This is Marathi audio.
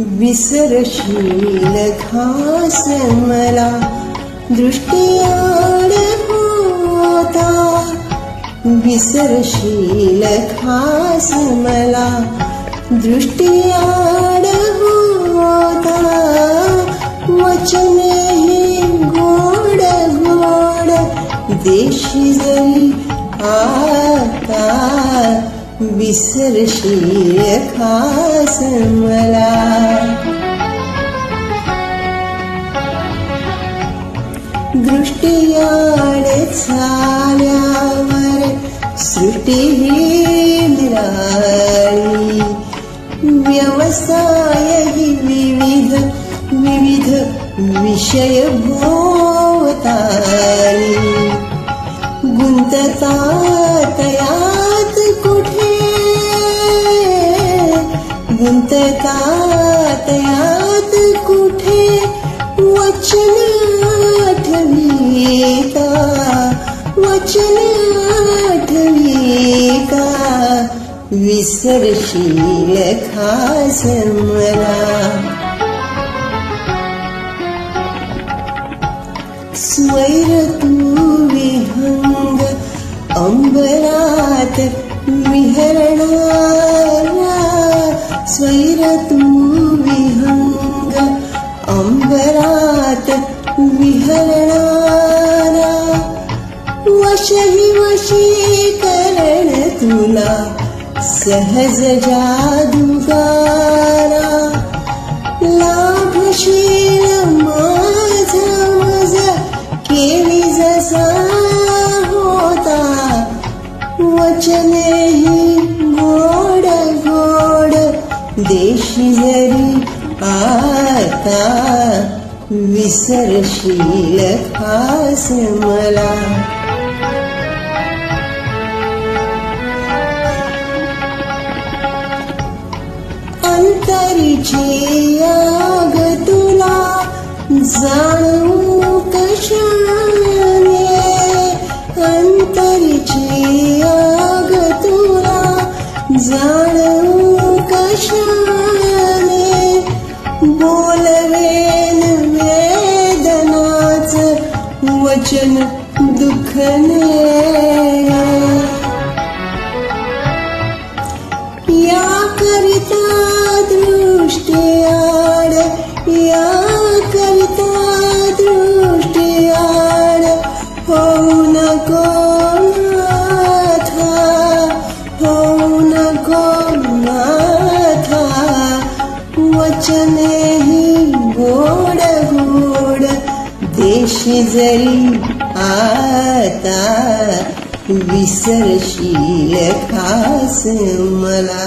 विसरशील खास मला दृष्टीआड होता. विसरशील खास मला दृष्टीआड होता. वचन हे गोड गोड देशी जरी आता विसरशील खास मला. दृष्टीयाड झाल्यावर सृष्टी ही निराळी व्यवसाय ही विविध विविध विषय भोवतारी गुंतता विसरशीलखला स्व अम्बरात कुविहरणारा स्वैरतुविहङ्ग अम्बरात् विहरणा तुला सहज जादूगारा लाभशील माझा मजा केली जसा होता वचनही गोड गोड देशी जरी आता विसरशील खास मला अंतरीची आग तुला जाऊ कशाने? अंतरीची आग तुला जाऊ कशाने? बोलवेन वेदनाच वचन दुखने. होऊ नको नाथा वचनेही गोड गोड देशी जरी आता विसरशील खास मला